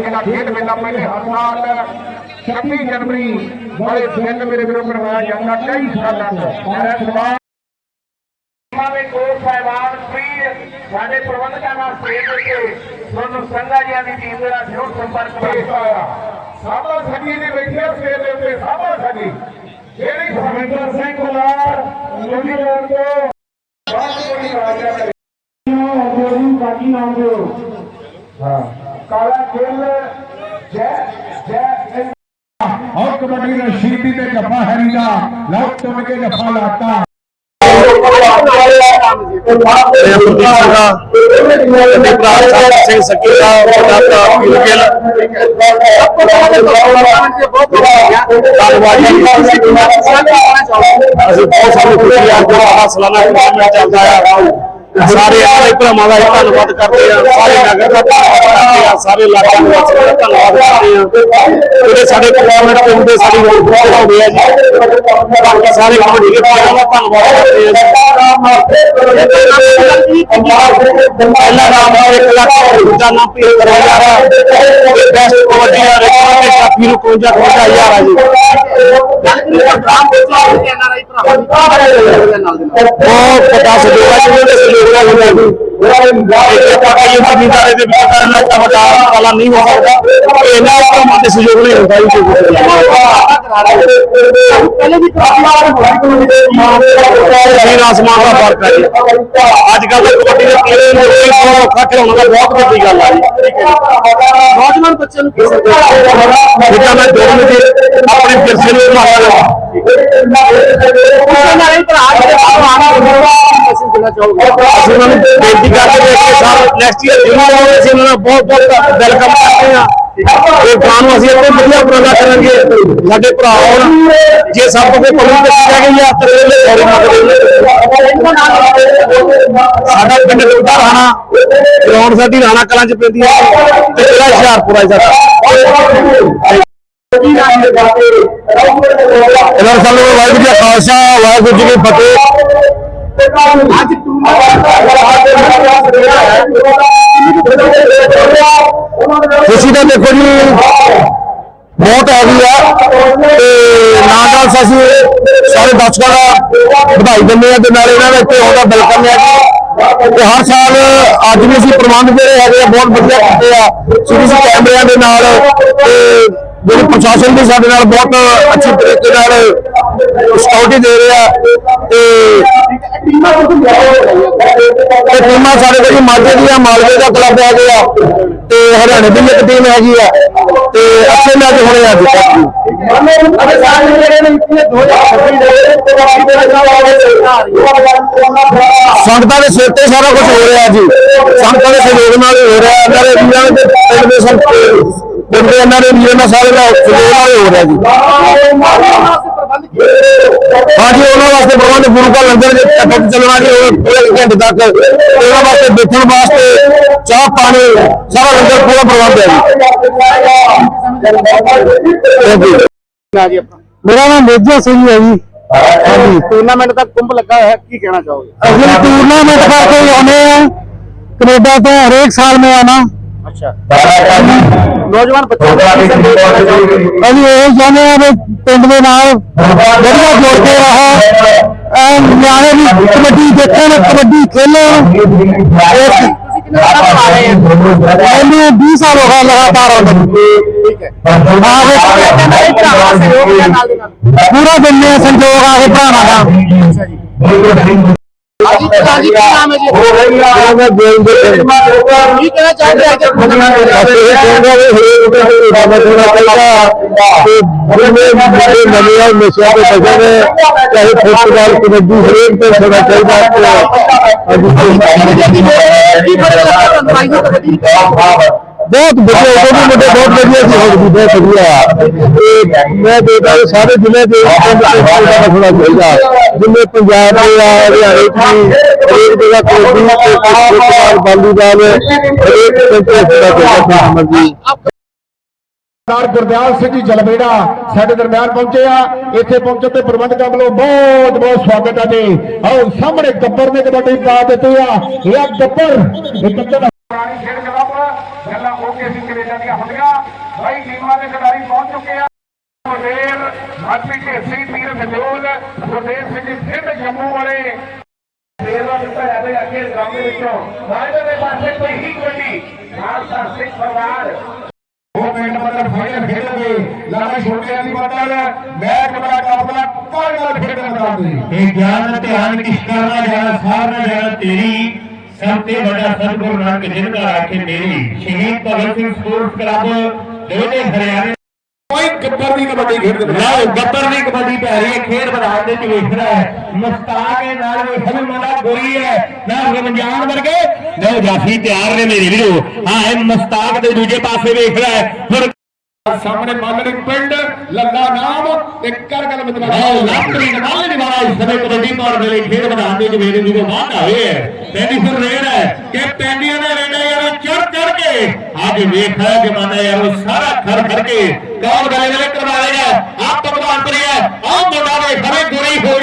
ਜਿਹੜਾ ਖੇਡ ਮੇਲਾ ਪਹਿਲੇ ਹਰ ਸਾਲ 26 ਜਨਵਰੀ ਬੜੇ ਦਿਨ ਮੇਰੇ ਵੀਰੋ ਕਰਵਾਇਆ ਜਾਂਦਾ ਕਈ ਸਾਲਾਂ ਤੋਂ। ਮੈਂ ਸਵਾਲ ਦੇ ਕੋਲ ਸਾਹਿਬਾਨ ਪ੍ਰੀਤ ਸਾਡੇ ਪ੍ਰਬੰਧਕਾਂ ਨਾਲ ਸੇਵ ਕੇ ਤੁਹਾਨੂੰ ਸੰਘਾ ਜੀਆਂ ਦੀ ਟੀਮ ਦੇ ਨਾਲ ਜ਼ਰੂਰ ਸੰਪਰਕ ਕਰੋ ਸਾਬਾ ਸਗੀ ਦੇ ਬੈਠੇ ਸੇਵ ਦੇ ਉੱਤੇ ਸਾਬਾ ਸਗੀ ਜਿਹੜੀ ਭਵਿੰਦਰ ਸਿੰਘ ਕੁਮਾਰ ਨਿਊਜ਼ੀਲੈਂਡ ਤੋਂ ਬਹੁਤ ਵੱਡੀ ਆਵਾਜ਼ ਹੈ ਬਾਕੀ ਨਾਮ ਦਿਓ ਹਾਂ। ਕਾਲਾ ਖੇਲ ਜੈ ਜੈ ਸਿੰਘ ਔਰ ਕਬੱਡੀ ਦਾ ਸ਼ੀਤੀ ਤੇ ਜੱਫਾ ਹੈਰੀ ਦਾ ਲਓ ਤੁਮ ਕੇ ਜੱਫਾ ਲਾਤਾ ਤੇ ਪ੍ਰਦੀਪ ਸਿੰਘਾ ਤੇ ਭਰਾ ਸਾਹਿਬ ਸਿੰਘ ਸੱਕੀ ਦਾ ਵੱਡਾ ਭਰਾ ਪੀਰ ਗਿੱਲ ਧੰਨਵਾਦ ਜੀ ਅਸੀਂ ਬਹੁਤ ਸਾਰੀ ਖੁਸ਼ੀ ਆ ਜੋ ਆਹ ਸਾਲਾਨਾ ਟੂਰਨਾਮੈਂਟ ਚੱਲਦਾ ਆ ਸਾਰੇ ਆਪਣੇ ਭਰਾਵਾਂ ਦਾ ਅਸੀਂ ਧੰਨਵਾਦ ਕਰਦੇ ਆ ਸਾਰੇ ਨਗਰ ਦਾ ਧੰਨਵਾਦ ਕਰਦੇ ਆ ਸਾਰੇ ਇਲਾਕਾ ਨਿਵਾਸੀਆਂ ਦਾ ਧੰਨਵਾਦ ਕਰਦੇ ਆ ਜਿਹੜੇ ਸਾਡੇ ਟੂਰਨਾਮੈਂਟ ਪਿੰਡ ਦੇ ਸਾਡੀ ਹੋਰ ਬਹੁਤ ਹੋ ਗਿਆ ਜੀ ਬਾਕੀ ਸਾਰੇ ਕਮੇਟੀ ਦੇ ਭਾਈਆਂ ਦਾ ਧੰਨਵਾਦ ਕਰਦੇ ਆ ਪਹਿਲਾ ਨਾਮ ਹੈ 1 ਲੱਖ ਦੂਜਾ ਨਾਮ ਪੀਰ ਕਰਵਾ ਰਿਹਾ ਹੈ ਬੈਸਟ ਕਬੱਡੀ ਦਾ ਰਿਕਾਰਡ ਤੇ ਸਾਫੀ ਨੂੰ 51 55000 ਆ ਜੀ ਬਹੁਤ ਪਤਾ ਸਜੋਗਾ ਜਿਹਨਾਂ ਦੇ ਸਜੋਗਾ ਹੁੰਦਾ ਜੀ ਇਹ ਪਤਾ ਦੇ ਵਿੱਚ ਕਰਨ ਦਾ ਵੱਡਾ ਵਾਲਾ ਨਹੀਂ ਹੋ ਸਕਦਾ ਇਹਨਾਂ ਕੰਮਾਂ ਦੇ ਸਹਿਯੋਗ ਨਹੀਂ ਹੁੰਦਾ ਜੀ ਪਹਿਲੇ ਵੀ ਜ਼ਮੀਨ ਆਸਮਾਨ ਦਾ ਫ਼ਰਕ ਹੈ ਜੀ ਅੱਜ ਕੱਲ ਦੇ ਕਬੱਡੀ ਦੇ ਪਲੇਅਰ ਨੂੰ ਕੋਈ ਔਖਾ ਖਿਡਾਉਣਾ ਦਾ ਬਹੁਤ ਵੱਡੀ ਗੱਲ ਹੈ ਜੀ ਨੌਜਵਾਨ ਬੱਚਿਆਂ ਨੂੰ ਕਿਸੇ ਜਿੱਦਾਂ ਮੈਂ ਦੋ ਮਿੰਟ ਆਪਣੇ ਵਿਰਸੇ ਨੂੰ ਮਾਰਿਆ ਅਸੀਂ ਉਹਨਾਂ ਨੂੰ ਬੇਨਤੀ ਕਰਦੇ ਹਾਂ ਕਿ ਸਾਲ ਨੈਕਸਟ ਈਅਰ ਜ਼ਰੂਰ ਆਉਣਗੇ, ਅਸੀਂ ਉਹਨਾਂ ਦਾ ਬਹੁਤ ਬਹੁਤ ਵੈਲਕਮ ਕਰਦੇ ਹਾਂ। ਤੇ ਗਾਂ ਨੂੰ ਅਸੀਂ ਇੱਥੇ ਵਧੀਆ ਉਪਰਾਲਾ ਕਰਾਂਗੇ। ਸਾਡੇ ਭਰਾ ਆਉਣ ਜੇ ਸਭ ਤੋਂ ਕੋਈ ਕਮੀ ਦੱਸੀ ਜਾ ਗਈ ਆ ਤਾਂ ਉਹਦੇ ਸੌਰੀ ਮੰਗਦੇ ਸਾਡਾ ਪਿੰਡ ਲੋਟਾ ਰਾਣਾ, ਗਰਾਊਂਡ ਸਾਡੀ ਰਾਣਾ ਕਲਾਂ ਚ ਪੈਂਦੀ ਹੈ। ਤੇ ਜਿਹੜਾ ਹੁਸ਼ਿਆਰਪੁਰ ਆ ਸਾਡਾ। ਇਹਨਾਂ ਸਾਨੂੰ ਵਾਹਿਗੁਰੂ ਜੀ ਕਾ ਖਾਲਸਾ, ਵਾਹਿਗੁਰੂ ਜੀ ਕੀ ਫਤਿਹ। ਅੱਜ ਖੁਸ਼ੀ ਦਾ ਦੇਖੋ ਜੀ ਬਹੁਤ ਹੈਗੀ ਆ ਤੇ ਨਾਲ ਨਾਲ ਅਸੀਂ ਸਾਰੇ ਦਰਸ਼ਕਾਂ ਦਾ ਵਧਾਈ ਦਿੰਦੇ ਆ ਤੇ ਨਾਲ ਇਹਨਾਂ ਦਾ ਇੱਥੇ ਆਉਣ ਦਾ ਵੈਲਕਮ ਹੈ ਤੇ ਹਰ ਸਾਲ ਅੱਜ ਵੀ ਅਸੀਂ ਪ੍ਰਬੰਧ ਜਿਹੜੇ ਹੈਗੇ ਆ, ਬਹੁਤ ਵਧੀਆ ਕੀਤੇ ਆ। ਸੀਸੀਟੀਵੀ ਕੈਮਰਿਆਂ ਦੇ ਨਾਲ ਤੇ ਜਿਹੜੇ ਪ੍ਰਸ਼ਾਸਨ ਵੀ ਸਾਡੇ ਨਾਲ ਬਹੁਤ ਅੱਛੇ ਤਰੀਕੇ ਨਾਲ ਸਕਿਉਰਟੀ ਦੇ ਰਿਹਾ ਤੇ ਤੇ ਟੀਮਾਂ ਸਾਡੇ ਕੋਲ ਜੀ ਮਾਝੇ ਦੀਆਂ, ਮਾਲਵੇ ਦਾ ਕਲੱਬ ਹੈਗੇ ਆ ਤੇ ਹਰਿਆਣੇ ਦੀ ਇੱਕ ਟੀਮ ਹੈਗੀ ਆ ਤੇ ਅੱਛੇ ਮੈਚ ਹੋਣੇ ਆ ਜੀ। ਸੰਗਤਾਂ ਦੇ ਸਿਰ ਤੇ ਸਾਰਾ ਕੁਝ ਹੋ ਰਿਹਾ ਜੀ। ਸੰਗਤਾਂ ਦੇ ਸਹਿਯੋਗ ਨਾਲ ਹੋ ਰਿਹਾ ਇਹਨਾਂ ਦੇ ਪਿੰਡ ਦੇ ਸੰਗਤ ਪਿੰਡ ਦੇ ਇਹਨਾਂ ਦੇ ਵੀਰਾਂ ਨਾਲ ਸਾਰੇ ਦਾ ਸਹਿਯੋਗ ਨਾਲ ਹੀ ਰਿਹਾ ਜੀ। ਹਾਂਜੀ ਉਹਨਾਂ ਵਾਸਤੇ ਪ੍ਰਬੰਧ ਗੁਰੂ ਦਾ ਲੰਗਰ ਦੇ ਤੱਕ ਚੱਲਣਾ ਜੀ ਉਹ ਘੰਟੇ ਤੱਕ ਉਹਨਾਂ ਵਾਸਤੇ ਬੈਠਣ ਵਾਸਤੇ ਚਾਹ ਪਾਣੀ ਸਾਰਾ ਲੰਗਰ ਪੂਰਾ ਪ੍ਰਬੰਧ ਹੈ ਜੀ। ਮੇਰਾ ਨਾਮ ਮੇਜਾ ਸਿੰਘ ਹੈ ਜੀ। ਹਾਂਜੀ। ਟੂਰਨਾਮੈਂਟ ਦਾ ਕੁੰਭ ਲੱਗਾ ਹੋਇਆ ਕੀ ਕਹਿਣਾ ਚਾਹੋਗੇ? ਅਸੀਂ ਟੂਰਨਾਮੈਂਟ ਕਰਕੇ ਆਉਂਦੇ ਆ ਕੈਨੇਡਾ ਤੋਂ ਹਰੇਕ ਸਾਲ ਮੈਂ ਆਣਾ ਅੱਛਾ। ਨੌਜਵਾਨ ਚਾਹੋਗੇ ਅਸੀਂ ਇਹ ਚਾਹੁੰਦੇ ਆ ਵੀ ਪਿੰਡ ਦੇ ਨਾਲ ਵਧੀਆ ਜੋੜ ਕੇ ਰਹੋ ਐ ਨਿਆਣੇ ਵੀ ਕਬੱਡੀ ਦੇਖਣ ਕਬੱਡੀ ਖੇਲਣ। ਤੁਸੀਂ ਕਿੰਨੇ ਸਾਲ ਆ ਰਹੇ ਹੋ? ਮੈਨੂੰ 20 ਸਾਲ ਹੋ ਗਏ ਲਗਾਤਾਰ। ਠੀਕ ਹੈ। ਇਹ ਪੂਰਾ ਆ ਸੰਜੋਗ ਆ ਕੇ ਭਰਾਵਾਂ ਦਾ। ਜੀ ਪ੍ਰਧਾਨ ਜੀ ਕੀ ਨਾਮ ਹੈ ਜੀ ਮੈਂ ਗੇਮ ਦੇ ਕੀ ਕਹਿਣਾ ਚਾਹੁੰਦੇ ਹੋ ਕਿ ਅਸੀਂ ਇਹ ਕਹਿੰਦੇ ਵੀ ਹਰੇਕ ਨੂੰ ਰਾਮਤ ਹੋਣਾ ਚਾਹੀਦਾ ਤੇ ਜਿਹੜੇ ਜਿਹੜੇ ਨਵੇਂ ਆ ਨਸ਼ਿਆਂ ਦੇ ਬਚੇ ਨੇ ਚਾਹੇ ਫੁੱਟਬਾਲ ਕਬੱਡੀ ਹਰੇਕ ਤੇ ਹੋਣਾ ਚਾਹੀਦਾ ਤੇ ਅੱਜ ਕੀ ਫ਼ਰਕ ਲੱਗਾ ਤੁਹਾਨੂੰ ਆਈ ਨੂੰ ਕਬੱਡੀ ਬਹੁਤ ਵਧੀਆ, ਉਹ ਮੁੰਡੇ ਬਹੁਤ ਵਧੀਆ ਸੀ ਹੋ ਗਈ ਬਹੁਤ ਵਧੀਆ। ਤੇ ਮੈਂ ਦੇਖਦਾ ਕਿ ਸਾਰੇ ਜ਼ਿਲ੍ਹੇ ਦੇ ਪਿੰਡ ਤੇ ਹੋਣਾ ਰੱਖਣਾ ਚਾਹੀਦਾ ਜਿੰਨੇ ਪੰਜਾਬ ਦੇ ਆ, ਹਰਿਆਣੇ ਚ ਹਰੇਕ ਜਗ੍ਹਾ ਕਬੱਡੀ ਤੇ ਫੁੱਟਬਾਲ ਵਾਲੀਬਾਲ ਹਰੇਕ ਪਿੰਡ ਤੇ ਹੋਣਾ ਚਾਹੀਦਾ ਜੀ ਸਰਦਾਰ ਗੁਰਦਿਆਲ ਸਿੰਘ ਜੀ ਜਲਵੇੜਾ ਸਾਡੇ ਦਰਮਿਆਨ ਪਹੁੰਚੇ ਆ। ਇੱਥੇ ਪਹੁੰਚਣ ਤੇ ਪ੍ਰਬੰਧਕਾਂ ਵੱਲੋਂ ਬਹੁਤ ਬਹੁਤ ਸਵਾਗਤ ਹੈ ਜੀ। ਆਓ, ਸਾਹਮਣੇ ਗੱਬਰ ਨੇ ਕਬੱਡੀ ਪਾ ਦਿੱਤੀ ਆ। ਇਹ ਗੱਬਰ ਇਹ ਗੱਬਰ ਕੈਨੇਡਾ ਦੀਆਂ ਹੁੰਦੀਆਂ? ਬਾਈ ਟੀਮਾਂ ਦੇ ਖਿਡਾਰੀ ਪਹੁੰਚ ਚੁੱਕੇ ਆ। ਗੁਰਦੇਵ ਮਾਪੀ ਢੇਸੀ ਪੀਰ ਗਜੋਲ ਗੁਰਦੇਵ ਸਿੰਘ ਸਿੱਧ ਜੰਮੂ ਵਾਲੇ। ਦੇਵਾ ਦਿੱਤਾ ਹੈ ਬਈ ਅੱਗੇ ਗ੍ਰਾਮ ਦੇ ਵਿੱਚੋਂ ਮਾਇਦਾ ਦੇ ਪਾਸੇ ਕੋਈ ਹੀ ਕੋਈ ਨਾਲ ਦਾ ਸਿੱਖ ਪਰਿਵਾਰ। ਉਹ ਪਿੰਡ ਪੱਤਰ ਫਾਈਨਲ ਖੇਡਣਗੇ। ਲਾਲੇ ਛੋਟਿਆਂ ਦੀ ਪੱਤਰ ਮੈਚ ਦਾ ਕਾਬਲਾ ਕੋਈ ਗੱਲ ਖੇਡਣ ਦਾ ਨਹੀਂ। ਇਹ ਗਿਆਨ ਧਿਆਨ ਕਿਸ ਕਰਨਾ ਜਾਣਾ ਸਾਰਾ ਜਾਣਾ ਤੇਰੀ। ਸਭ ਤੇ ਵੱਡਾ ਸਤਿਗੁਰੂ ਨਾਨਕ ਜਿਨ ਦਾ ਆਖੇ ਮੇਰੀ ਸ਼ਹੀਦ ਭਗਤ ਸਿੰਘ ਸਪੋਰਟਸ ਕਲੱਬ ਦੋਨੇ ਹਰਿਆਣੇ ਕੋਈ ਗੱਬਰ ਦੀ ਕਬੱਡੀ ਖੇਡਦੇ ਲਓ ਗੱਬਰ ਦੀ ਕਬੱਡੀ ਪੈ ਰਹੀ ਹੈ ਖੇਡ ਮੈਦਾਨ ਦੇ ਵਿੱਚ ਵੇਖ ਰਿਹਾ ਹੈ। ਮੁਸਤਾਕ ਹੈ ਨਾਲ ਵੇਖਣ ਵਾਲਾ ਗੋਰੀ ਹੈ। ਨਾਲ ਰਮਜਾਨ ਵਰਗੇ। ਲਓ ਜਾਫੀ ਤਿਆਰ ਨੇ ਮੇਰੇ ਵੀਰੋ। ਹਾਂ ਇਹ ਮੁਸਤਾਕ ਦੇ ਦੂਜੇ ਪਾਸੇ ਵੇਖ ਰਿਹਾ ਹੈ। ਸਾਹਮਣੇ ਮਾਲੜੀ ਪਿੰਡ ਲੱਗਾ ਨਾਮ, ਤੇ ਕਰਗਲ ਮਤਲਬ ਲਾਪਰੀ ਮਾਲੜੀ ਮਹਾਰਾਜ ਸਭੇ ਕਬੱਡੀ ਪਾਰ ਵੇਲੇ ਖੇਡ ਮੈਦਾਨ ਦੇ ਜਵੇਰੇ ਦੀ ਬਾਤ ਆਏ ਹੈ। ਪੈਂਦੀ ਫਿਰ ਰੇਡ ਹੈ ਕਿ ਪੈਂਦੀਆਂ ਦੇ ਰੇਡਾ ਯਾਰ ਚੜ ਚੜ ਕੇ। ਅੱਜ ਵੇਖਿਆ ਜਮਾਨਾ ਯਾਰ ਉਹ ਸਾਰਾ ਖਰ ਖਰ ਕੇ ਕੌਣ ਗਲੇ ਗਲੇ ਕਰਵਾਏਗਾ ਆਪ ਤਾਂ ਪ੍ਰਧਾਨ ਪ੍ਰਿਆ ਆਹ ਮੁੰਡਾ ਦੇ ਸਭੇ ਗੁਰੀ ਹੋ